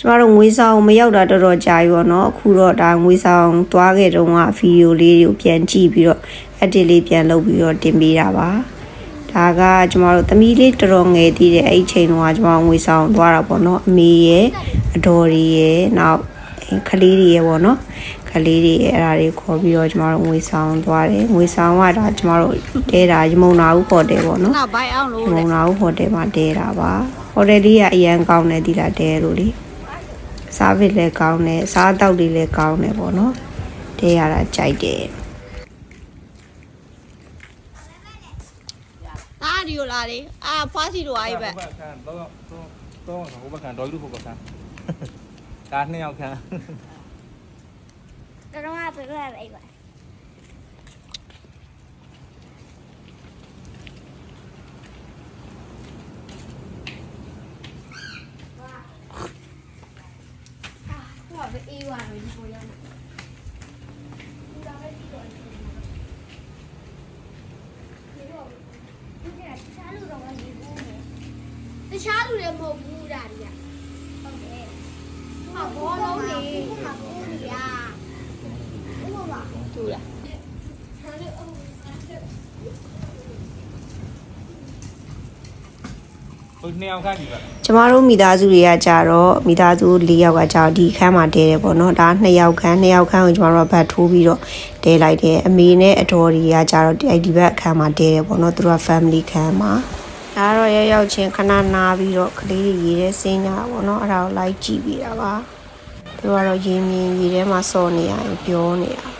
ကျမတို့ငွေဆောင်မရောက်တာတော်တော်ကြာပြီပေါ့နော်အခုတော့ဒါငွေဆောင်သွားခဲ့တုန်းကဗီဒီယိုလေးတွေကိုပြန်ကြည့်ပြီးတော့ edit လေးပြန်လုပ်ပြီးတော့တင်ပေးတာပါဒါကကျမတို့သမီးလေးတော်တော်ငယ်သေးတယ်အဲ့ဒီချိန်တုန်းကကျမတို့ငွေဆောင်သွားတာပေါ့နော်အမေရဲ့အတော်ရီရဲ့နောက်ခလေးတွေရဲ့ပေါ့နော်ခလေးတွေရဲ့အဲ့ဒါတွေခေါ်ပြီးတော့ကျမတို့ငွေဆောင်သွားတယ်ငွေဆောင်ကဒါကျမတို့တဲတာရမုံနာဦးဟိုတယ်ပေါ့နော်ငါဘိုင်အောင်လို့မုံလာဦးဟိုတယ်မှာတဲတာပါဟိုတယ်လေးကအရန်ကောင်းတယ်ဒီလားတဲလို့လေ စားဗစ်လည်းကောင်းတယ်စားတောက်တွေလည်းကောင်းတယ်ပေါ့နော်တဲရတာကြိုက်တယ်တာဒီလိုလာလေအာဖွားစီတို့အားကြီးပဲဟိုဘက်ခံတော့တော့တော့ဟိုဘက်ခံတော်လူဟိုဘက်ခံကားနှစ်ယောက်ခံတော်တော်က ပြရအိပ်ပါဟိုကအေးသွားတယ်ဒီပေါ်ရောက်နေတခြားလူတွေမဟုတ်ဘူးဒါတွေကဟုတ်တယ်ဟာဘောလုံးနေဟာဘူးနေရဥပမာတူလား ဟို နှစ်ယောက်ခံဒီဘက်ကျမတို့မိသားစုတွေကကြတော့မိသားစု၄ယောက်ကကြတော့ဒီခန်းမှာတဲတယ်ပေါ့နော်ဒါ2ယောက်ခန်း2ယောက်ခန်းကိုကျမတို့ကဘတ်ထိုးပြီးတော့တဲလိုက်တယ်အမေနဲ့အတော်တွေကကြတော့ဒီဒီဘက်အခန်းမှာတဲတယ်ပေါ့နော်သူတို့က family ခန်းမှာဒါကတော့ရောက်ရောက်ချင်းခဏနာပြီးတော့ကလေးတွေရေးတဲ့စင်းကြတာပေါ့နော်အဲ့ဒါကိုလိုက်ကြည့်ပြီးတာပါသူတို့ကတော့ရေမြင်ရေထဲမှာစော်နေရရင်ပြောနေတာ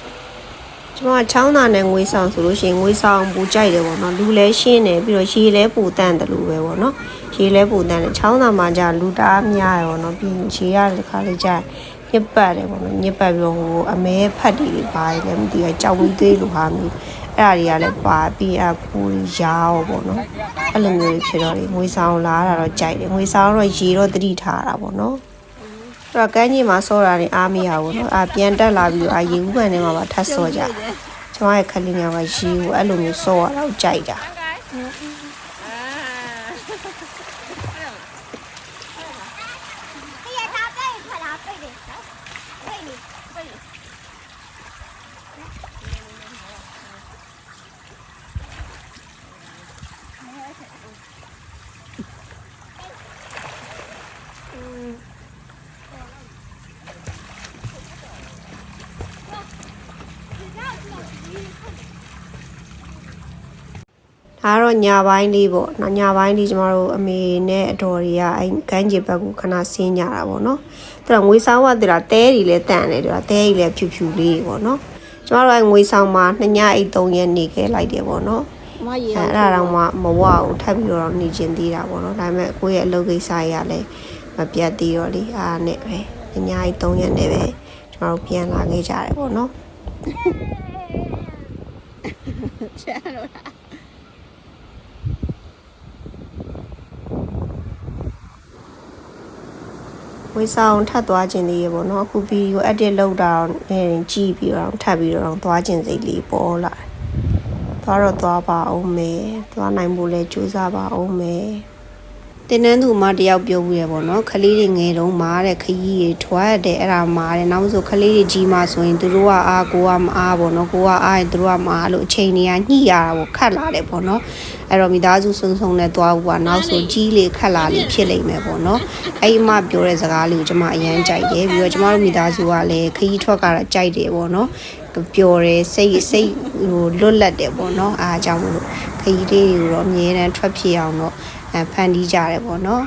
ကျမကချောင်းသားနဲ့ငွေဆောင်ဆိုလို့ရှိရင်ငွေဆောင်ပူကြိုက်တယ်ပေါ့နော်လူလည်းရှင်းတယ်ပြီးတော့ရေလည်းပူတန့်တယ်လို့ပဲပေါ့နော်ရေလည်းပူတန့်တယ်ချောင်းသားမှာじゃလူတအားများရယ်ပေါ့နော်ပြီးရင်ရေရတဲ့ခါလေးじゃညစ်ပတ်တယ်ပေါ့နော်ညစ်ပတ်ပြီးတော့ဟိုအမဲဖတ်တွေပါရလည်းမသိရကြောက်ပြီးသေးလို့ဟာမျိုးအဲ့ဒါတွေကလည်းပါပြီးအကူရာရောပေါ့နော်အဲ့လိုမျိုးတွေဖြစ်တော့လေငွေဆောင်လာတာတော့ကြိုက်တယ်ငွေဆောင်တော့ရေတော့တတိထားတာပေါ့နော် အဲ့ တော့ကန်းကြီးမှာစောတာနေအားမရဘူးเนาะအာပြန်တက်လာပြီးတော့အာရေဦးပန်ထဲမှာပါထပ်စောကြကျွန်မရဲ့ခလေးညာကရေကိုအဲ့လိုမျိုးစောရတာကိုကြိုက်တာ ဒါကတော့ညာပိုင်းလေးပေါ့နော်ညာပိုင်းလေးကျမတို့အမေနဲ့အတော်တွေကအဲ့ကန်းကြီးဘက်ကိုခဏဆင်းကြတာပေါ့နော်သူကငွေဆောင်ကသူကတဲတွေလည်းတန်တယ်သူကတဲတွေလည်းဖြူဖြူလေးပေါ့နော်ကျမတို့အဲ့ငွေဆောင်မှာနှစ်ညအိတ်သုံးရက်နေခဲ့လိုက်တယ်ပေါ့နော်မရေအဲအဲ့ဒါတော့မှမဝဘူးထပ်ပြီးတော့နေကျင်သေးတာပေါ့နော်ဒါပေမဲ့ကိုယ့်ရဲ့အလုပ်ကိစ္စကြီးကလည်းမပြတ်သေးတော့လေအားနဲ့ပဲအများကြီး၃ရက်နဲ့ပဲကျွန်တော်တို့ပြန်လာခဲ့ကြတယ်ပေါ့နော် ချမ်းလို့လားဝေဆောင်ထပ်သွားခြင်းလေးရေပေါ့နော်အခုဗီဒီယို edit လုပ်တာနဲ့ကြည့်ပြီးတော့ထပ်ပြီးတော့သွားခြင်းစိတ်လေးပေါ်လာတယ်သွားတော့သွားပါအောင်မယ်သွားနိုင်ဖို့လဲကြိုးစားပါအောင်မယ် တင်းနှန်းသူမတယောက်ပြောဘူးရပေါ့နော်ခလေးတွေငယ်တုန်းမာတဲ့ခကြီးတွေထွားရတယ်အဲ့ဒါမာတယ်နောက်ဆိုခလေးတွေကြီးမှဆိုရင်သူတို့ကအားကိုကမအားပေါ့နော်ကိုကအားရင်သူတို့ကမအားလို့အချိန်တွေကညှိရတာပေါ့ခတ်လာတယ်ပေါ့နော်အဲ့တော့မိသားစုစုံစုံနဲ့သွားဘူးကနောက်ဆိုကြီးလေခတ်လာလေဖြစ်လိမ့်မယ်ပေါ့နော်အဲ့ဒီမှပြောတဲ့စကားလေးကိုကျွန်မအရန်ကြိုက်တယ်ပြီးတော့ကျွန်မတို့မိသားစုကလည်းခကြီးထွက်ကတော့ကြိုက်တယ်ပေါ့နော်ပျော်တယ်စိတ်စိတ်ဟိုလွတ်လပ်တယ်ပေါ့နော်အားကြောင့်မလို့ခကြီးလေးတွေကိုတော့အမြဲတမ်းထွက်ဖြစ်အောင်တော့ အဲဖန်တီးကြတယ်ပေါ့နော်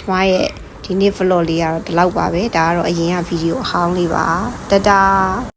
ကျွန်မရဲ့ဒီနေ့ vlog လေးကတော့ဒီလောက်ပါပဲဒါကတော့အရင်ကဗီဒီယိုအဟောင်းလေးပါတတာ